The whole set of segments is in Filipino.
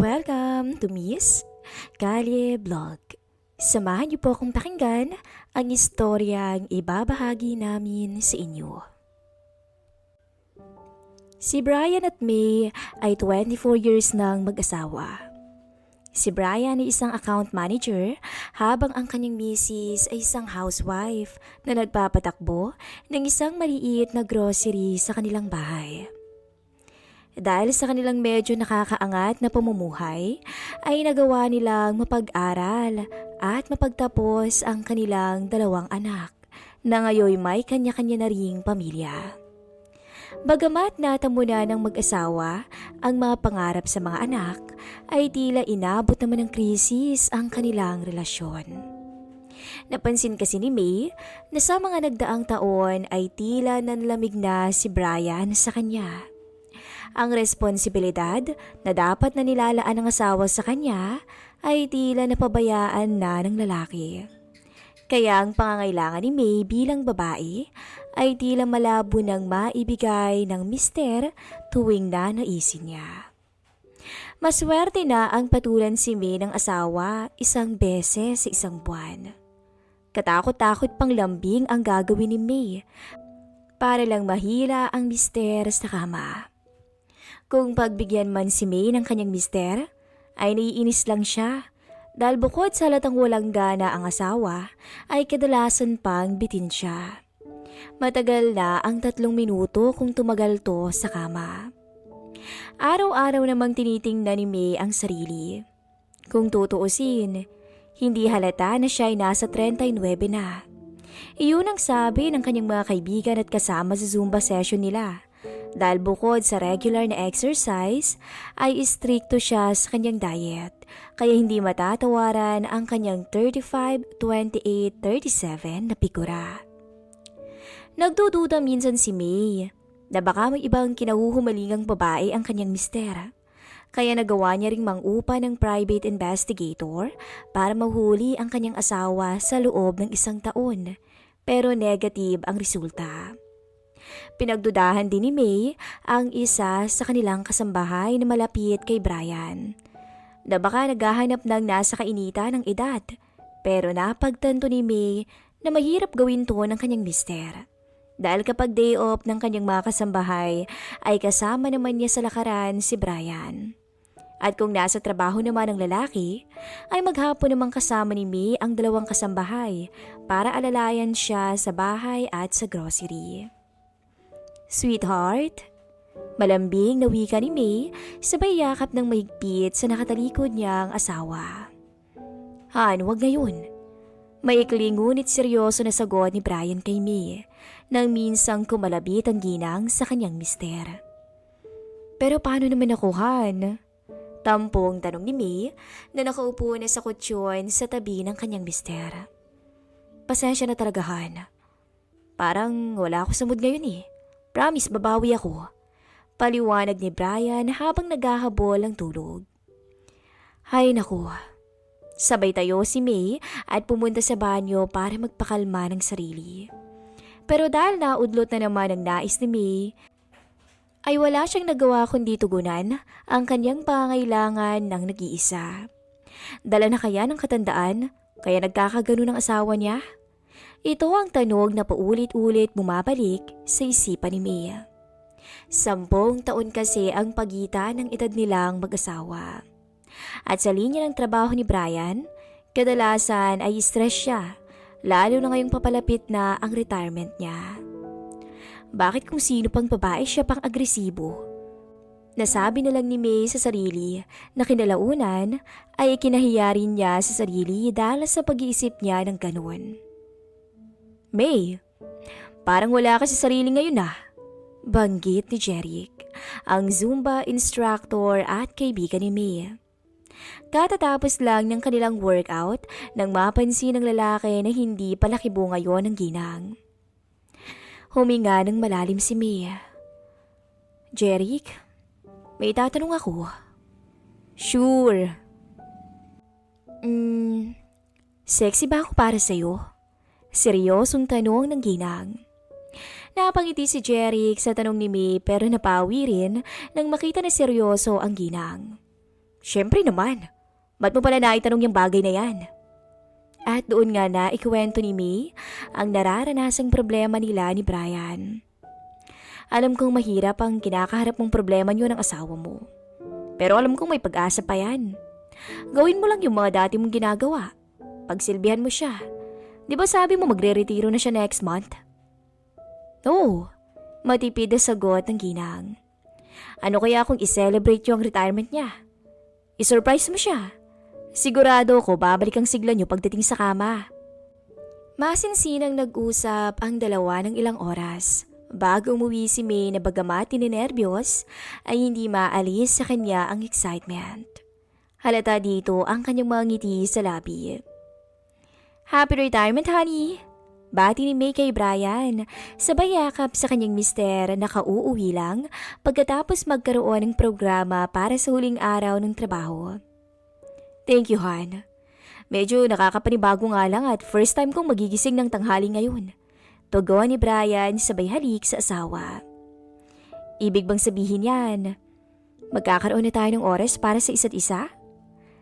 Welcome to Miss Kalye Vlog. Samahan niyo po akong pakinggan ang istoryang ibabahagi namin sa inyo. Si Brian at May ay 24 years nang mag-asawa. Si Brian ay isang account manager habang ang kanyang misis ay isang housewife na nagpapatakbo ng isang maliit na grocery sa kanilang bahay. Dahil sa kanilang medyo nakakaangat na pamumuhay, ay nagawa nilang mapag-aral at mapagtapos ang kanilang dalawang anak na ngayon may kanya-kanya na ring pamilya. Bagamat natamo na ng mag-asawa ang mga pangarap sa mga anak, ay tila inabot naman ng krisis ang kanilang relasyon. Napansin kasi ni May na sa mga nagdaang taon ay tila nanlamig na si Brian sa kanya. Ang responsibilidad na dapat na nilalaan ng asawa sa kanya ay tila napabayaan na ng lalaki. Kaya ang pangangailangan ni May bilang babae ay tila malabo ng maibigay ng mister tuwing na naisin niya. Maswerte na ang patulan si May ng asawa isang beses sa isang buwan. Katakot-takot pang lambing ang gagawin ni May para lang mahila ang mister sa kama. Kung pagbigyan man si May ng kanyang mister, ay naiinis lang siya dahil bukod sa halatang walang gana ang asawa, ay kadalasan pang bitin siya. Matagal na ang tatlong minuto kung tumagal to sa kama. Araw-araw namang tinitingnan ni May ang sarili. Kung tutuusin, hindi halata na siya ay nasa 39 na. Iyon ang sabi ng kanyang mga kaibigan at kasama sa Zumba session nila dahil bukod sa regular na exercise, ay istrikto siya sa kanyang diet, kaya hindi matatawaran ang kanyang 35, 28, 37 na pikura. Nagdududa minsan si May na baka may ibang kinahuhumalingang babae ang kanyang mister. Kaya nagawa niya ring mangupa ng private investigator para mahuli ang kanyang asawa sa loob ng isang taon. Pero negative ang resulta. Pinagdudahan din ni May ang isa sa kanilang kasambahay na malapit kay Brian. Na baka naghahanap ng nasa kainita ng edad, pero napagtanto ni May na mahirap gawin to ng kanyang mister. Dahil kapag day off ng kanyang mga kasambahay ay kasama naman niya sa lakaran si Brian. At kung nasa trabaho naman ang lalaki, ay maghapon namang kasama ni May ang dalawang kasambahay para alalayan siya sa bahay at sa grocery. Sweetheart? Malambing na wika ni May sabay yakap ng mahigpit sa nakatalikod niyang asawa. Han, wag ngayon. Maikling ngunit seryoso na sagot ni Brian kay May nang minsang kumalabit ang ginang sa kanyang mister. Pero paano naman ako, Han? Tampong tanong ni May na nakaupo na sa kutsyon sa tabi ng kanyang mister. Pasensya na talaga, Han. Parang wala ako sa mood ngayon eh. Promise, babawi ako. Paliwanag ni Brian habang naghahabol ang tulog. Hay naku. Sabay tayo si May at pumunta sa banyo para magpakalma ng sarili. Pero dahil naudlot na naman ang nais ni May, ay wala siyang nagawa kundi tugunan ang kanyang pangailangan ng nag-iisa. Dala na kaya ng katandaan, kaya nagkakagano ng asawa niya? Ito ang tanong na paulit-ulit bumabalik sa isipan ni Mia. Sampung taon kasi ang pagitan ng edad nilang mag-asawa. At sa linya ng trabaho ni Brian, kadalasan ay stress siya, lalo na ngayong papalapit na ang retirement niya. Bakit kung sino pang babae siya pang agresibo? Nasabi na lang ni May sa sarili na kinalaunan ay ikinahiya rin niya sa sarili dahil sa pag-iisip niya ng ganun. May, parang wala ka sa sarili ngayon ah. Banggit ni Jeric, ang Zumba instructor at kaibigan ni May. Katatapos lang ng kanilang workout nang mapansin ng lalaki na hindi palakibo ngayon ng ginang. Huminga ng malalim si May. Jeric, may tatanong ako. Sure. Mm, sexy ba ako para sa'yo? Seryosong tanong ng ginang. Napangiti si Jeric sa tanong ni May pero napawi rin nang makita na seryoso ang ginang. Siyempre naman. Ba't mo pala naitanong yung bagay na yan? At doon nga na ikwento ni May ang nararanasang problema nila ni Brian. Alam kong mahirap ang kinakaharap mong problema niyo ng asawa mo. Pero alam kong may pag-asa pa yan. Gawin mo lang yung mga dati mong ginagawa. Pagsilbihan mo siya. Di ba sabi mo magre-retiro na siya next month? Oo, matipid na sagot ng ginang. Ano kaya kung i-celebrate yung retirement niya? I-surprise mo siya. Sigurado ko babalik ang sigla niyo pagdating sa kama. Masinsinang nag-usap ang dalawa ng ilang oras. Bago umuwi si May na bagamat ninerbiyos, ay hindi maalis sa kanya ang excitement. Halata dito ang kanyang mga ngiti sa labi. Happy retirement, honey! Bati ni May kay Brian, sabay yakap sa kanyang mister na kauuwi lang pagkatapos magkaroon ng programa para sa huling araw ng trabaho. Thank you, Han. Medyo nakakapanibago nga lang at first time kong magigising ng tanghali ngayon. Tugon ni Brian sabay halik sa asawa. Ibig bang sabihin yan? Magkakaroon na tayo ng oras para sa isa't isa?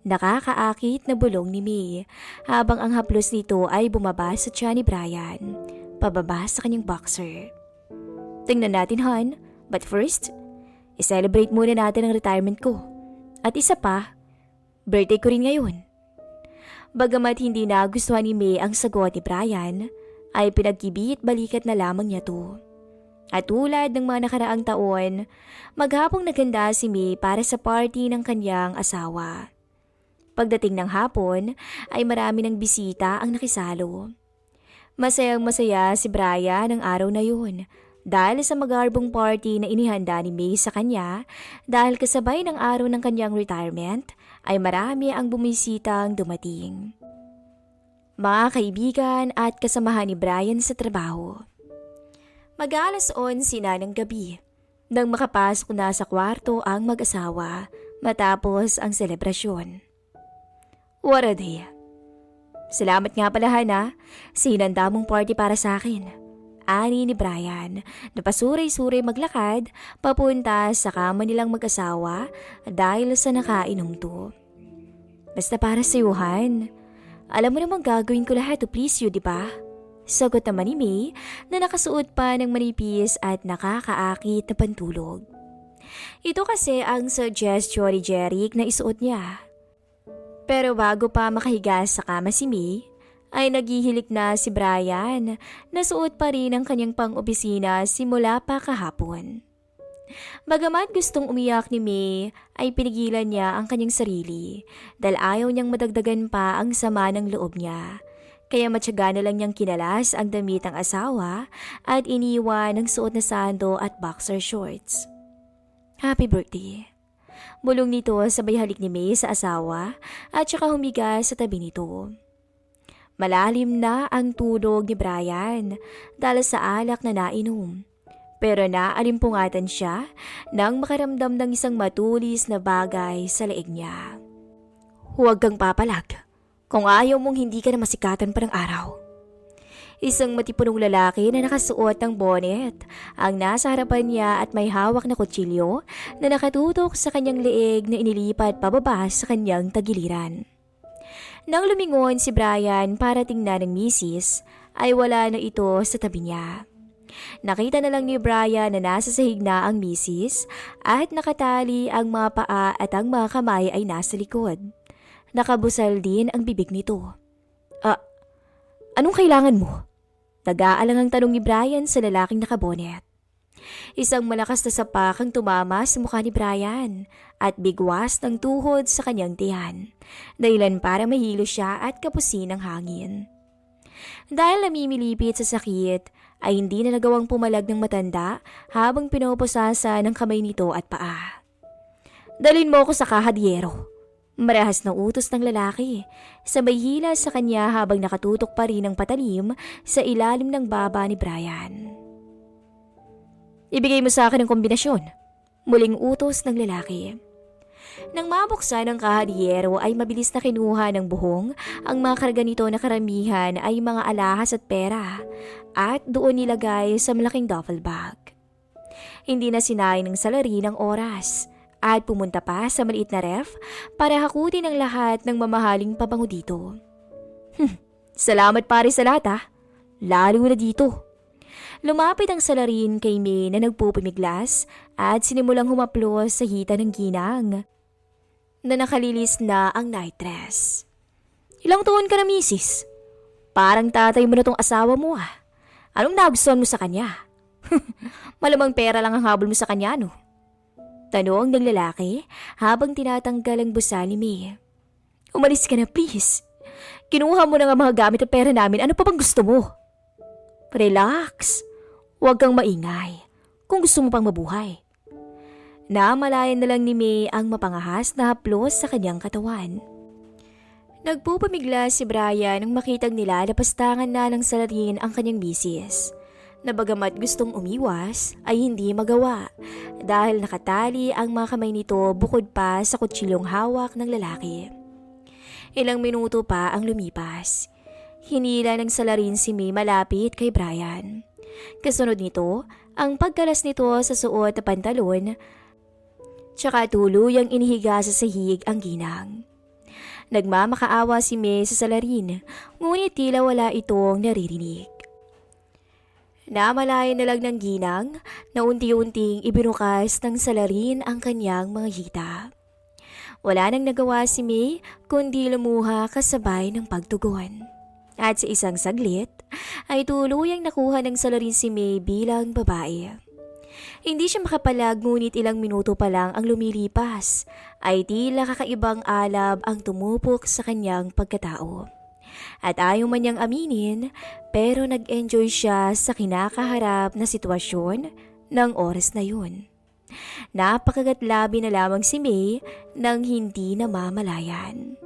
Nakakaakit na bulong ni May habang ang haplos nito ay bumaba sa tiyan ni Brian, pababa sa kanyang boxer. Tingnan natin, Han. But first, i-celebrate muna natin ang retirement ko. At isa pa, birthday ko rin ngayon. Bagamat hindi nagustuhan ni May ang sagot ni Brian, ay pinagkibit balikat na lamang niya to. At tulad ng mga nakaraang taon, maghapong naganda si May para sa party ng kanyang asawa. Pagdating ng hapon ay marami ng bisita ang nakisalo. Masayang masaya si Brian ng araw na yun dahil sa magarbong party na inihanda ni May sa kanya dahil kasabay ng araw ng kanyang retirement ay marami ang bumisitang dumating. Mga kaibigan at kasamahan ni Brian sa trabaho. Mag-alas 11 na ng gabi nang makapasok na sa kwarto ang mag-asawa matapos ang selebrasyon. What. Salamat nga pala Hana, sinanda mong party para sa akin. Ani ni Brian, napasuray-suray maglakad papunta sa kama nilang mag-asawa dahil sa nakainom to. Basta para sa Han. Alam mo namang gagawin ko lahat to please you, di ba? Sagot naman ni May na nakasuot pa ng manipis at nakakaakit na pantulog. Ito kasi ang suggestion ni Jeric na isuot niya. Pero bago pa makahiga sa kama si May, ay naghihilik na si Brian na suot pa rin ang kanyang pang-opisina simula pa kahapon. Bagamat gustong umiyak ni May, ay pinigilan niya ang kanyang sarili dahil ayaw niyang madagdagan pa ang sama ng loob niya. Kaya matyaga na lang niyang kinalas ang damit ng asawa at iniwan ng suot na sando at boxer shorts. Happy birthday! Bulong nito sabay halik ni May sa asawa at saka humiga sa tabi nito. Malalim na ang tulog ni Brian dahil sa alak na nainom. Pero naalimpungatan siya nang makaramdam ng isang matulis na bagay sa leeg niya. Huwag kang papalag kung ayaw mong hindi ka na masikatan pa ng araw. Isang matipunong lalaki na nakasuot ng bonnet ang nasa harapan niya at may hawak na kutsilyo na nakatutok sa kanyang leeg na inilipat pababa sa kanyang tagiliran. Nang lumingon si Brian para tingnan ng misis, ay wala na ito sa tabi niya. Nakita na lang ni Brian na nasa sahig na ang misis at nakatali ang mga paa at ang mga kamay ay nasa likod. Nakabusal din ang bibig nito. Ah, anong kailangan mo? Nag-aalang ang tanong ni Brian sa lalaking nakabonet. Isang malakas na sapak ang tumama sa mukha ni Brian at bigwas ng tuhod sa kanyang tiyan, dahilan para mahilo siya at kapusin ng hangin. Dahil namimilipit sa sakit, ay hindi na nagawang pumalag ng matanda habang pinupusasa ng kamay nito at paa. Dalin mo ako sa kahadyero. Marahas na utos ng lalaki. Sabay hila sa kanya habang nakatutok pa rin ang patalim sa ilalim ng baba ni Brian. Ibigay mo sa akin ang kombinasyon. Muling utos ng lalaki. Nang mabuksan ang kahadyero ay mabilis na kinuha ng buhong ang mga karga nito na karamihan ay mga alahas at pera at doon nilagay sa malaking duffel bag. Hindi na sinain ng salari ng oras at pumunta pa sa maliit na ref para hakutin ang lahat ng mamahaling pabango dito. Hmm, salamat pare sa lahat ah. Lalo na dito. Lumapit ang salarin kay May na nagpupumiglas at sinimulang humaplos sa hita ng ginang na nakalilis na ang night dress. Ilang taon ka na, misis? Parang tatay mo na tong asawa mo ah. Anong nagustuhan mo sa kanya? Malamang pera lang ang habol mo sa kanya, no? Tanong ng lalaki habang tinatanggal ang busa ni May. Umalis ka na, please. Kinuha mo na nga mga gamit at pera namin. Ano pa bang gusto mo? Relax. Huwag kang maingay kung gusto mo pang mabuhay. Namalayan na lang ni May ang mapangahas na haplos sa kanyang katawan. Nagpupamigla si Brian nang makitang nilalapastangan na ng salarin ang kanyang misis. Na bagamat gustong umiwas ay hindi magawa dahil nakatali ang mga kamay nito bukod pa sa kutsilyong hawak ng lalaki. Ilang minuto pa ang lumipas. Hinila ng salarin si May malapit kay Brian. Kasunod nito, ang pagkalas nito sa suot na pantalon, tsaka tuluyang inihiga sa sahig ang ginang. Nagmamakaawa si May sa salarin, ngunit tila wala itong naririnig. Namalayan na lang ng ginang na unti-unting ibinukas ng salarin ang kanyang mga hita. Wala nang nagawa si May kundi lumuha kasabay ng pagtugon. At sa isang saglit, ay tuluyang nakuha ng salarin si May bilang babae. Hindi siya makapalag ngunit ilang minuto pa lang ang lumilipas ay tila kakaibang alab ang tumupok sa kanyang pagkatao. At ayaw man niyang aminin pero nag-enjoy siya sa kinakaharap na sitwasyon ng oras na yun. Napakagatlabi na lamang si May nang hindi namamalayan.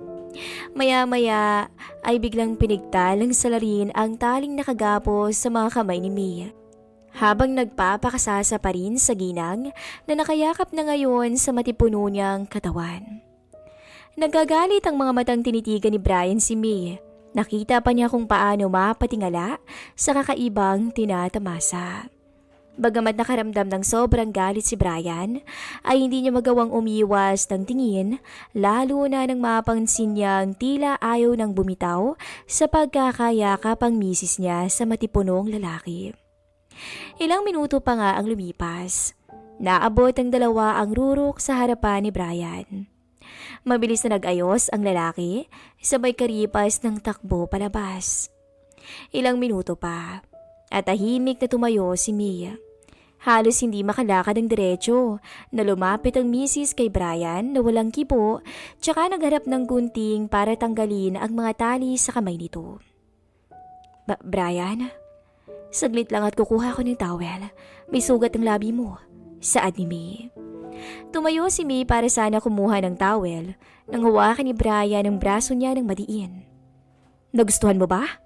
Maya-maya ay biglang pinigtal ng salarin ang taling nakagapos sa mga kamay ni May. Habang nagpapakasasa pa rin sa ginang na nakayakap na ngayon sa matipuno niyang katawan. Nagagalit ang mga matang tinitigan ni Brian si May. Nakita pa niya kung paano mapatingala sa kakaibang tinatamasa. Bagamat nakaramdam ng sobrang galit si Brian, ay hindi niya magawang umiwas ng tingin, lalo na nang mapansin niyang tila ayaw nang bumitaw sa pagkakayakap ang misis niya sa matipunong lalaki. Ilang minuto pa nga ang lumipas. Naabot ang dalawa ang rurok sa harapan ni Brian. Mabilis na nag-ayos ang lalaki, sabay karipas ng takbo palabas. Ilang minuto pa, at tahimik na tumayo si Mia. Halos hindi makalakad ng diretso na lumapit ang misis kay Brian na walang kipo tsaka nagharap ng gunting para tanggalin ang mga tali sa kamay nito. Ba- Brian? Saglit lang at kukuha ko ng towel. May sugat ang labi mo. Saad ni May. Tumayo si May para sana kumuha ng towel nang hawakan ni Brian ang braso niya ng madiin. Nagustuhan mo ba?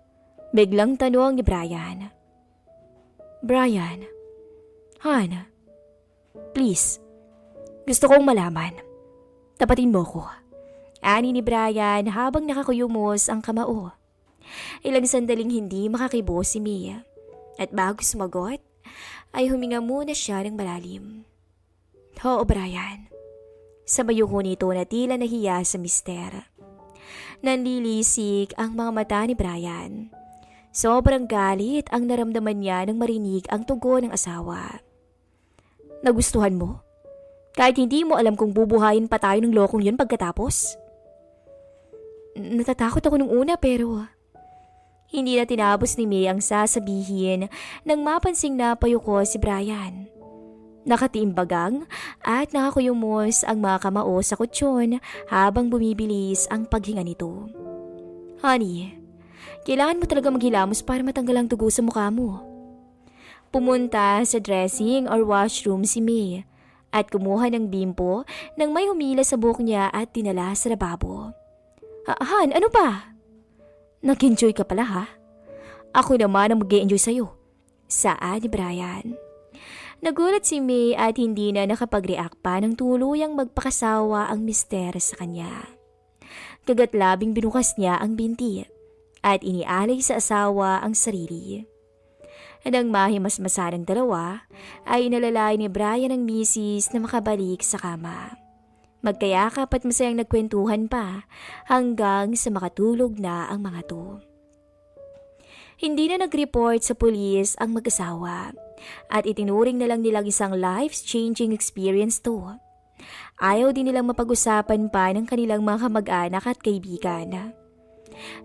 Biglang tanong ni Brian. Brian, Han, please, gusto kong malaman. Tapatin mo ko. Ani ni Brian habang nakakuyumos ang kamao. Ilang sandaling hindi makakibo si Mia. At bago sumagot, ay huminga muna siya ng malalim. Oo, Brian. Sabay ko nito na tila nahiya sa mister. Nanlilisik ang mga mata ni Brian. Sobrang galit ang naramdaman niya nang marinig ang tugon ng asawa. Nagustuhan mo? Kahit hindi mo alam kung bubuhayin pa tayo ng lokong yun pagkatapos? Natatakot ako nung una pero... Hindi na tinapos ni May ang sasabihin nang mapansing napayuko si Brian. Nakatiimbagang at nakakuyumos ang mga kamao sa kutsyon habang bumibilis ang paghinga nito. Honey, kailangan mo talaga maghilamos para matanggal ang dugo sa mukha mo. Pumunta sa dressing or washroom si May at kumuha ng bimpo nang may humila sa buhok niya at dinala sa lababo. "Ha- Han, ano ba? Nag-enjoy ka pala ha? Ako naman ang mag enjoy sa'yo. Saan ni Brian? Nagulat si May at hindi na nakapag-react pa ng tuluyang magpakasawa ang mister sa kanya. Kagatlabing binukas niya ang binti at inialay sa asawa ang sarili. Nang mahimasmasa ng dalawa, ay inalalay ni Brian ang misis na makabalik sa kama. Magkayakap at masayang nagkwentuhan pa hanggang sa makatulog na ang mga to. Hindi na nag-report sa pulis ang mag-asawa at itinuring na lang nilang isang life-changing experience to. Ayaw din nilang mapag-usapan pa ng kanilang mga kamag-anak at kaibigan.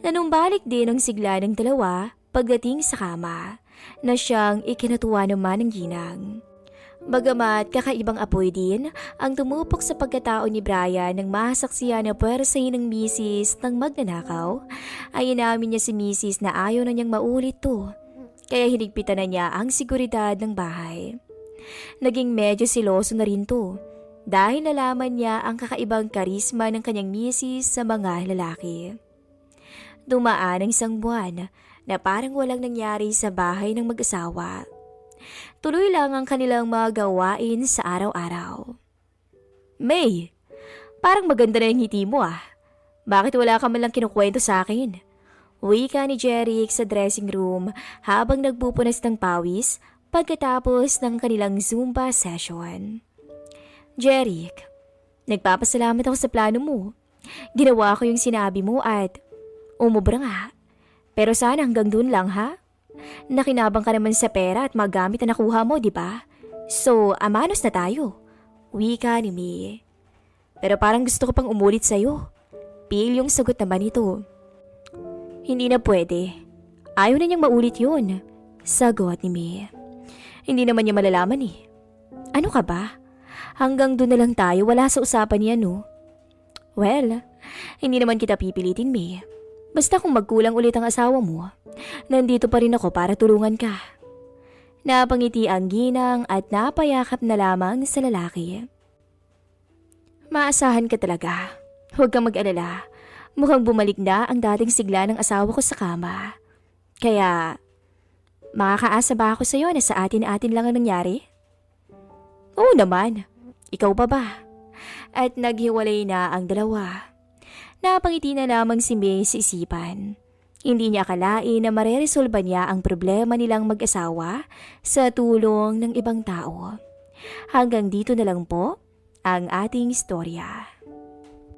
Nanumbalik din ang sigla ng dalawa pagdating sa kama na siyang ikinatuwa naman ng ginang. Bagamat kakaibang apoy din ang tumupok sa pagkatao ni Brian nang masaksiyan na pwersahin ng misis ng magnanakaw, ay inamin niya si misis na ayaw na niyang maulit to. Kaya hinigpitan na niya ang seguridad ng bahay. Naging medyo siloso na rin to dahil nalaman niya ang kakaibang karisma ng kanyang misis sa mga lalaki. Dumaan ang isang buwan na parang walang nangyari sa bahay ng mag-asawa. Tuloy lang ang kanilang mga gawain sa araw-araw. May, parang maganda na yung ngiti mo ah. Bakit wala ka man kinukwento sa akin? Wika ni Jeric sa dressing room habang nagpupunas ng pawis pagkatapos ng kanilang Zumba session. Jeric, nagpapasalamat ako sa plano mo. Ginawa ko yung sinabi mo at umubra nga. Pero sana hanggang dun lang ha? Nakinabang ka naman sa pera at magamit na nakuha mo, di ba? So, amanos na tayo. Wika ni Mie. Pero parang gusto ko pang umulit sa'yo. Pil yung sagot naman ito. Hindi na pwede. Ayaw na niyang maulit yun. Sagot ni Mie. Hindi naman niya malalaman eh. Ano ka ba? Hanggang doon na lang tayo, wala sa usapan niya no? Well, hindi naman kita pipilitin, Mie. Basta kung magkulang ulit ang asawa mo, nandito pa rin ako para tulungan ka. Napangiti ang ginang at napayakap na lamang sa lalaki. Maasahan ka talaga. Huwag kang mag-alala. Mukhang bumalik na ang dating sigla ng asawa ko sa kama. Kaya, makakaasa ba ako sa'yo na sa atin-atin lang ang nangyari? Oo naman. Ikaw pa ba? At naghiwalay na ang dalawa. Napangiti na lamang si May sa isipan. Hindi niya akalain na mareresolba niya ang problema nilang mag-asawa sa tulong ng ibang tao. Hanggang dito na lang po ang ating istorya.